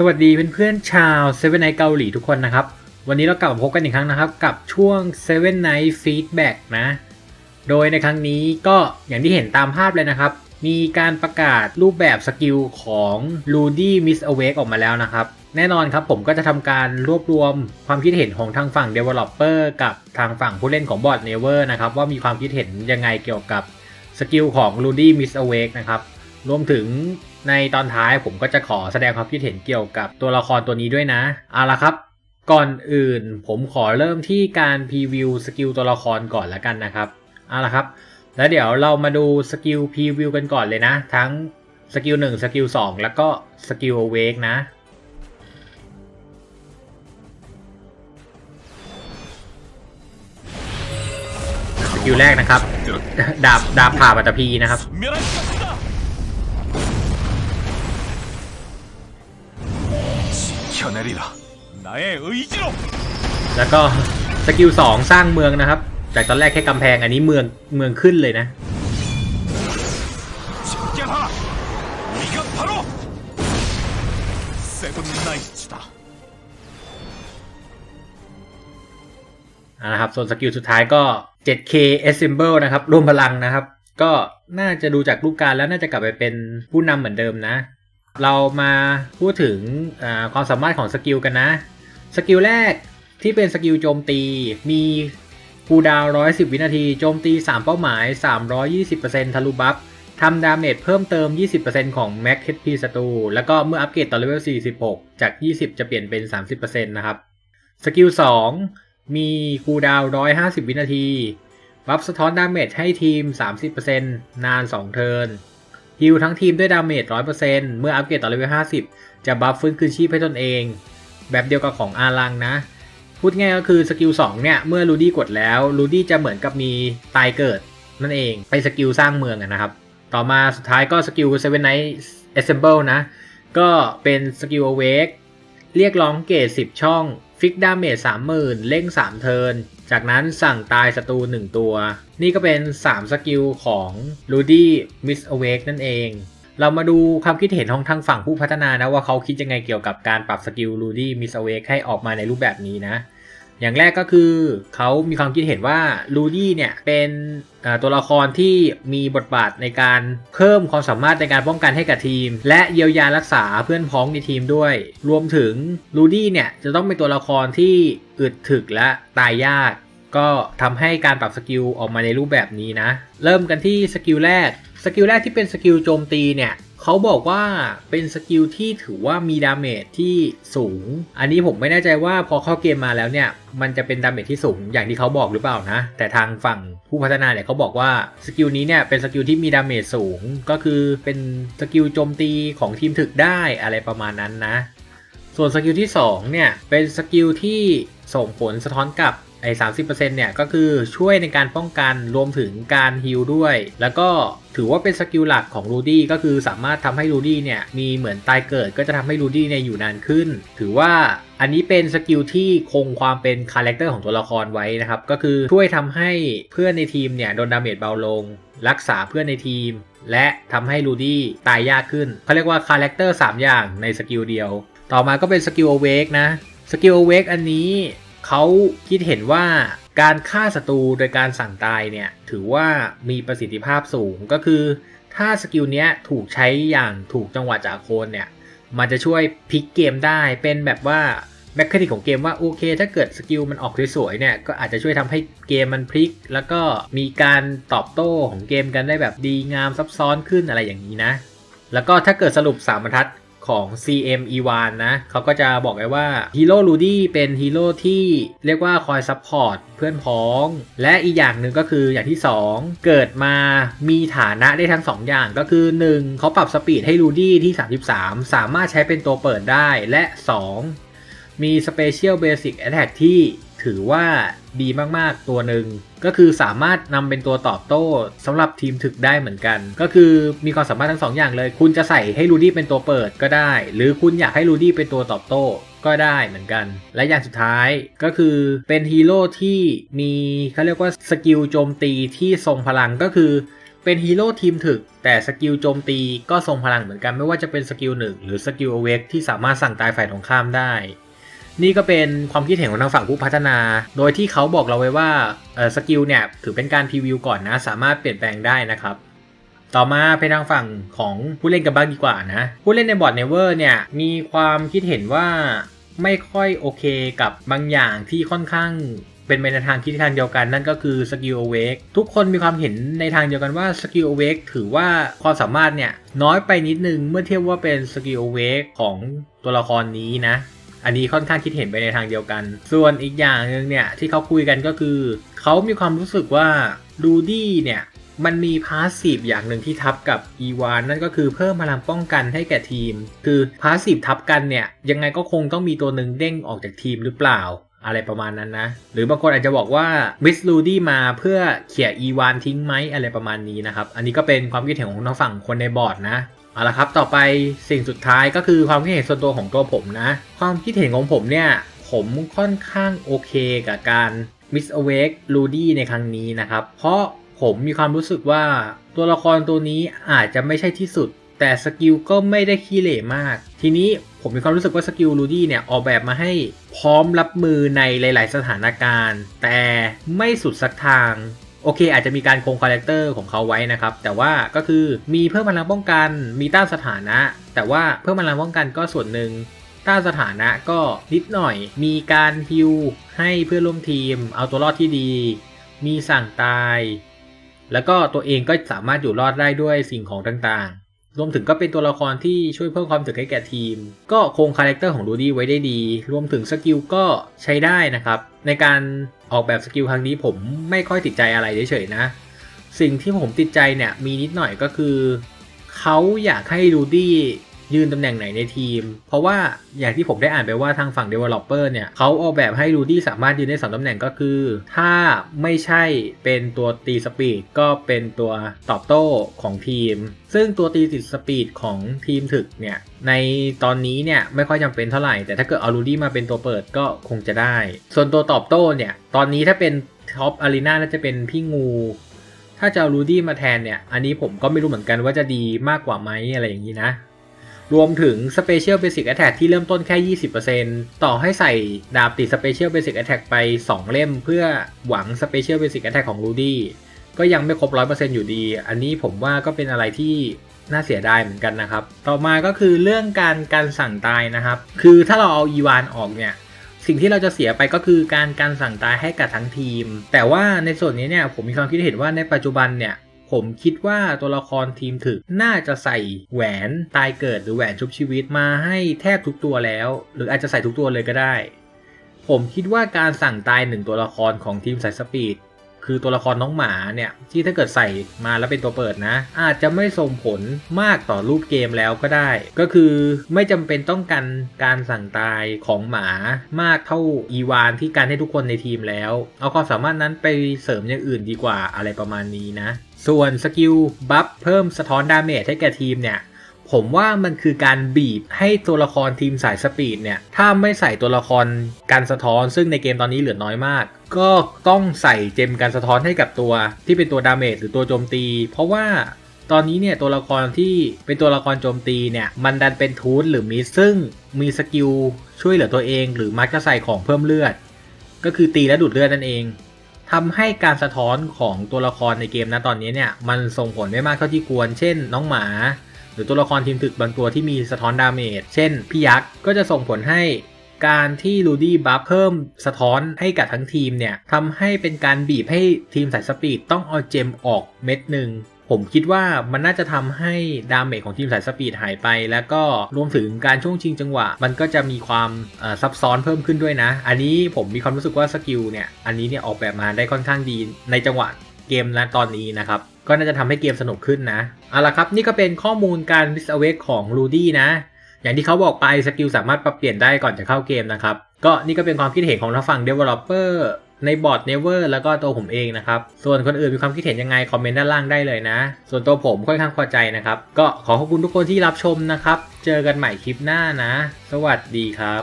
สวัสดีเพื่อนๆชาว Seven Night เกาหลีทุกคนนะครับ วันนี้เรากลับมาพบกันอีกครั้งนะครับ กับช่วง Seven Night Feedback นะ โดยในครั้งนี้ก็อย่างที่เห็นตามภาพเลยนะครับ มีการประกาศรูปแบบสกิลของ Rudy Miss Awake ออกมาแล้วนะครับ แน่นอนครับผมก็จะทำการรวบรวมความคิดเห็นของทางฝั่ง Developer กับทางฝั่งผู้เล่นของบอร์ด Never นะครับ ว่ามีความคิดเห็นยังไงเกี่ยวกับสกิลของ Rudy Miss Awake นะครับรวมถึงในตอนท้ายผมก็จะขอแสดงความคิดเห็นเกี่ยวกับตัวละครตัวนี้ด้วยนะเอาละครับ ก่อนอื่นผมขอเริ่มที่การพรีวิวสกิลตัวละครก่อนละกันนะครับเอาละครับ แล้วเดี๋ยวเรามาดูสกิลพรีวิวกันก่อนเลยนะ ทั้งสกิล1สกิล2แล้วก็สกิลเวกนะสกิลแรกนะครับ ดาบดาบผ่าปัตตภีนะครับ แล้วก็สกิลสองสร้างเมืองนะครับ จากตอนแรกแค่กำแพงอันนี้เมืองเมืองขึ้นเลยนะ นะครับ ส่วนสกิลสุดท้ายก็ 7K Assemble นะครับ รวมพลังนะครับ ก็น่าจะดูจากรูปการแล้วน่าจะกลับไปเป็นผู้นำเหมือนเดิมนะ เรามาพูดถึงความสามารถของสกิลกันนะ สกิลแรกที่เป็นสกิลโจมตีมีคูดาวน์110วินาที โจมตี 3 เป้าหมาย 320%ทะลุบัฟทำดาเมจเพิ่มเติม 20%ของ Max HP ศัตรูแล้วก็เมื่ออัปเกรดต่อเลเวล 46 จาก 20 จะเปลี่ยนเป็น 30%นะครับ สกิล 2 มีคูดาวน์150วินาที บัฟสะท้อนดาเมจให้ทีม 30%นาน 2 เทิร์น ฮิลทั้งทีมด้วยดาเมจ 100%เมื่ออัปเกรดต่อเลเวล 50 จะบัฟฟื้นคืนชีพให้ตนเอง แบบเดียวกับของอารังนะ พูดง่ายก็คือสกิล2เนี่ย เมื่อลูดี้กดแล้วลูดี้จะเหมือนกับมีตายเกิดนั่นเอง ไปสกิลสร้างเมืองนะครับ ต่อมาสุดท้ายก็สกิล Seven Night Assemble นะ ก็เป็นสกิล Awake เรียกร้องเกรด10 ช่อง ฟิกดาเมจ30,000เล่ง3เทิร์นจากนั้นสั่งตายศัตรู1ตัว นี่ก็เป็น 3 สกิลของ Rudy Miss Awake นั่นเอง เรามาดูความคิดเห็นของทางฝั่งผู้พัฒนานะว่าเขาคิดยังไงเกี่ยวกับการปรับสกิล Rudy Miss Awake ให้ออกมาในรูปแบบนี้นะ อย่างแรกก็คือเขามีความคิดเห็นว่าลูดี้เนี่ยเป็นตัวละครที่มีบทบาทในการเพิ่มความสามารถในการป้องกันให้กับทีม และเยียวยารักษาเพื่อนพ้องในทีมด้วย รวมถึงลูดี้เนี่ยจะต้องเป็นตัวละครที่อึดถึกและตายยากก็ทำให้การปรับสกิลออกมาในรูปแบบนี้นะ เริ่มกันที่สกิลแรก สกิลแรกที่เป็นสกิลโจมตีเนี่ย เขาบอกว่าเป็นสกิลที่ถือว่ามีดาเมจที่สูง อันนี้ผมไม่แน่ใจว่าพอเข้าเกมมาแล้วเนี่ยมันจะเป็นดาเมจที่สูงอย่างที่เขาบอกหรือเปล่านะ แต่ทางฝั่งผู้พัฒนาเนี่ยเขาบอกว่าสกิลนี้เนี่ยเป็นสกิลที่มีดาเมจสูง ก็คือเป็นสกิลโจมตีของทีมถึกได้อะไรประมาณนั้นนะ ส่วนสกิลที่2เนี่ยเป็นสกิลที่ส่งผลสะท้อนกลับ ไอ้สาเนี่ยก็คือช่วยในการป้องกันรวมถึงการฮิลด้วย แล้วก็ถือว่าเป็นสกิลหลักของรูดี้ก็คือสามารถทำให้รูดี้เนี่ยมีเหมือนตายเกิดก็จะทำให้รูดี้เนี่ยอยู่นานขึ้น ถือว่าอันนี้เป็นสกิลที่คงความเป็นคาแรคเตอร์ของตัวละครไว้นะครับ ก็คือช่วยทำให้เพื่อนในทีมเนี่ยโดนดาเมจเบาลง รักษาเพื่อนในทีม และทำให้รูดี้ตายยากขึ้นเขาเรียกว่าคาแรคเตอร์3อย่างในสกิลเดียว ต่อมาก็เป็นสกิล Awake นะสกิล Awake อันนี้ เขาคิดเห็นว่าการฆ่าศัตรูโดยการสั่งตายเนี่ยถือว่ามีประสิทธิภาพสูงก็คือ ถ้าสกิลเนี้ยถูกใช้อย่างถูกจังหวะจากโคนเนี่ยมันจะช่วยพลิกเกมได้เป็นแบบว่าแมคคานิกของเกมว่าโอเค ถ้าเกิดสกิลมันออกสวยๆเนี่ยก็อาจจะช่วยทำให้เกมมันพลิก แล้วก็มีการตอบโต้ของเกมกันได้แบบดีงามซับซ้อนขึ้นอะไรอย่างนี้นะ แล้วก็ถ้าเกิดสรุป 3 บรรทัด ของ CM e 1นะเขาก็จะบอกไว้ว่าฮีโร่ลูดี้เป็นฮีโร่ที่เรียกว่าคอยซัพพอร์ตเพื่อนพ้อง และอีกอย่างหนึ่งก็คืออย่างที่ 2 เกิดมามีฐานะได้ทั้ง 2 อย่างก็คือ 1. เขาปรับสปีดให้ลูดี้ที่ 33 สามารถใช้เป็นตัวเปิดได้และ 2. มี Special Basic Attack ที่ ถือว่าดีมากๆตัวหนึ่งก็คือสามารถนำเป็นตัวตอบโต้สำหรับทีมถึกได้เหมือนกัน ก็คือมีความสามารถทั้งสองอย่างเลย คุณจะใส่ให้ลูดี้เป็นตัวเปิดก็ได้ หรือคุณอยากให้ลูดี้เป็นตัวตอบโต้ก็ได้เหมือนกัน และอย่างสุดท้ายก็คือเป็นฮีโร่ที่มีเขาเรียกว่าสกิลโจมตีที่ทรงพลังก็คือเเป็นฮีโร่ทีมถึก แต่สกิลโจมตีก็ทรงพลังเหมือนกันไม่ว่าจะเป็นสกิลหนึ่งหรือสกิลเวกที่สามารถสั่งตายฝ่ายตรงข้ามได้ นี่ก็เป็นความคิดเห็นของทางฝั่งผู้พัฒนา โดยที่เขาบอกเราไว้ว่าสกิลเนี่ยถือเป็นการพรีวิวก่อนนะ สามารถเปลี่ยนแปลงได้นะครับต่อมาเป็นทางฝั่งของผู้เล่นกันบ้างดีกว่านะ ผู้เล่นในบอร์ดเนเวอร์เนี่ยมีความคิดเห็นว่าไม่ค่อยโอเคกับบางอย่างที่ค่อนข้างเป็นไปในทางทิศทางเดียวกันนั่นก็คือสกิลโอเวกทุกคนมีความเห็นในทางเดียวกันว่าสกิลโอเวกถือว่าความสามารถเนี่ยน้อยไปนิดนึงเมื่อเทียบว่าเป็นสกิลโอเวกของตัวละครนี้นะ อันนี้ค่อนข้างคิดเห็นไปในทางเดียวกัน ส่วนอีกอย่างหนึ่งเนี่ยที่เขาคุยกันก็คือเขามีความรู้สึกว่าดูดี้เนี่ยมันมีพาสซีฟอย่างหนึ่งที่ทับกับอีวานนั่นก็คือเพิ่มพลังป้องกันให้แก่ทีม คือพาสซีฟทับกันเนี่ยยังไงก็คงต้องมีตัวหนึ่งเด้งออกจากทีมหรือเปล่าอะไรประมาณนั้นนะ หรือบางคนอาจจะบอกว่ามิสลูดี้มาเพื่อเขี่ยอีวานทิ้งไหมอะไรประมาณนี้นะครับ อันนี้ก็เป็นความคิดเห็นของทางฝั่งคนในบอร์ดนะ เอาละครับต่อไปสิ่งสุดท้ายก็คือความคิดเห็นส่วนตัวของตัวผมนะ ความคิดเห็นของผมเนี่ย ผมค่อนข้างโอเคกับการ Miss Awake Rudy ในครั้งนี้นะครับ เพราะผมมีความรู้สึกว่าตัวละครตัวนี้อาจจะไม่ใช่ที่สุด แต่สกิลก็ไม่ได้ขี้เหร่มาก ทีนี้ผมมีความรู้สึกว่าสกิลรูดี้เนี่ยออกแบบมาให้พร้อมรับมือในหลาย ๆ สถานการณ์ แต่ไม่สุดสักทาง โอเค อาจจะมีการคงคาแรคเตอร์ของเขาไว้นะครับ แต่ว่าก็คือมีเพิ่มพลังป้องกัน มีต้านสถานะ แต่ว่าเพิ่มพลังป้องกันก็ส่วนหนึ่งต้านสถานะก็นิดหน่อย มีการฮิวให้เพื่อนร่วมทีม เอาตัวรอดที่ดี มีสั่งตาย แล้วก็ตัวเองก็สามารถอยู่รอดได้ด้วยสิ่งของต่างๆ รวมถึงก็เป็นตัวละครที่ช่วยเพิ่มความถึกให้แก่ทีม ก็คงคาแรคเตอร์ของรูดี้ไว้ได้ดี รวมถึงสกิลก็ใช้ได้นะครับ ในการออกแบบสกิลครั้งนี้ผมไม่ค่อยติดใจอะไรเฉยๆนะ สิ่งที่ผมติดใจเนี่ยมีนิดหน่อยก็คือ เขาอยากให้รูดี้ ยืนตำแหน่งไหนในทีม เพราะว่าอย่างที่ผมได้อ่านไปว่าทางฝั่ง Developer เนี่ยเขาออกแบบให้รูดี้สามารถยืนได้สองตำแหน่งก็คือ ถ้าไม่ใช่เป็นตัวตีสปีดก็เป็นตัวตอบโต้ของทีม ซึ่งตัวตีติดสปีดของทีมถึกเนี่ยในตอนนี้เนี่ยไม่ค่อยจำเป็นเท่าไหร่ แต่ถ้าเกิดเอารูดี้มาเป็นตัวเปิดก็คงจะได้ ส่วนตัวตอบโต้เนี่ยตอนนี้ถ้าเป็นท็อปอารีนาน่าจะเป็นพี่งูถ้าจะเอารูดี้มาแทนเนี่ย อันนี้ผมก็ไม่รู้เหมือนกันว่าจะดีมากกว่าไหมอะไรอย่างนี้นะ รวมถึง Special Basic Attack ที่เริ่มต้นแค่ 20%ต่อให้ใส่ดาบติด Special Basic Attack ไป 2 เล่มเพื่อหวัง Special Basic Attack ของ Rudy ก็ยังไม่ครบ 100%อยู่ดี อันนี้ผมว่าก็เป็นอะไรที่น่าเสียดายเหมือนกันนะครับ ต่อมาก็คือเรื่องการการสั่งตายนะครับ คือถ้าเราเอาอีวานออกเนี่ย สิ่งที่เราจะเสียไปก็คือการการสั่งตายให้กับทั้งทีม แต่ว่าในส่วนนี้เนี่ยผมมีความคิดเห็นว่าในปัจจุบันเนี่ย ผมคิดว่าตัวละครทีมถึกน่าจะใส่แหวนตายเกิดหรือแหวนชุบชีวิตมาให้แทบทุกตัวแล้ว หรืออาจจะใส่ทุกตัวเลยก็ได้ ผมคิดว่าการสั่งตายหนึ่งตัวละครของทีมสายสปีด คือตัวละครน้องหมาเนี่ยที่ถ้าเกิดใส่มาแล้วเป็นตัวเปิดนะ อาจจะไม่ส่งผลมากต่อรูปเกมแล้วก็ได้ ก็คือไม่จำเป็นต้องการการสั่งตายของหมามากเท่าอีวานที่การให้ทุกคนในทีมแล้ว เอาความสามารถนั้นไปเสริมอย่างอื่นดีกว่าอะไรประมาณนี้นะ ส่วนสกิลบัฟเพิ่มสะท้อนดาเมจให้แก่ทีมเนี่ย ผมว่ามันคือการบีบให้ตัวละครทีมสายสปีดเนี่ย ถ้าไม่ใส่ตัวละครการสะท้อน ซึ่งในเกมตอนนี้เหลือน้อยมาก ก็ต้องใส่เจมการสะท้อนให้กับตัวที่เป็นตัวดาเมจหรือตัวโจมตี เพราะว่าตอนนี้เนี่ยตัวละครที่เป็นตัวละครโจมตีเนี่ย มันดันเป็นทูตหรือมิสซึ่งมีสกิลช่วยเหลือตัวเอง หรือมักจะใส่ของเพิ่มเลือด ก็คือตีและดูดเลือดนั่นเองทำให้การสะท้อนของตัวละครในเกมนะตอนนี้เนี่ย มันส่งผลไม่มากเท่าที่ควร เช่น น้องหมา รือตัวละครทีมถึกบางตัวที่มีสะท้อนดาเมจ เช่นพี่ยักษ์ก็จะส่งผลให้การที่ลูดี้บัฟเพิ่มสะท้อนให้กับทั้งทีมเนี่ยทำให้เป็นการบีบให้ทีมสายสปีดต้องเอาเจมออกเม็ดหนึ่งผมคิดว่ามันน่าจะทำให้ดาเมจของทีมสายสปีดหายไป แล้วก็รวมถึงการช่วงชิงจังหวะ มันก็จะมีความซับซ้อนเพิ่มขึ้นด้วยนะ อันนี้ผมมีความรู้สึกว่าสกิลเนี่ย อันนี้เนี่ยออกแบบมาได้ค่อนข้างดีในจังหวะเกมนะตอนนี้นะครับ ก็น่าจะทำให้เกมสนุกขึ้นนะเอาละครับนี่ก็เป็นข้อมูลการ m i s a w a k ของ Rudy นะ อย่างที่เขาบอกไปสกิลสามารถปรับเปลี่ยนได้ก่อนจะเข้าเกมนะครับ ก็นี่ก็เป็นความคิดเห็นของทางฝั่ง Developer ในบอร์ด Never แล้วก็ตัวผมเองนะครับ ส่วนคนอื่นมีความคิดเห็นยังไง คอมเมนต์ด้านล่างได้เลยนะ ส่วนตัวผมค่อนข้างพอใจนะครับ ก็ขอขอบคุณทุกคนที่รับชมนะครับ เจอกันใหม่คลิปหน้านะ สวัสดีครับ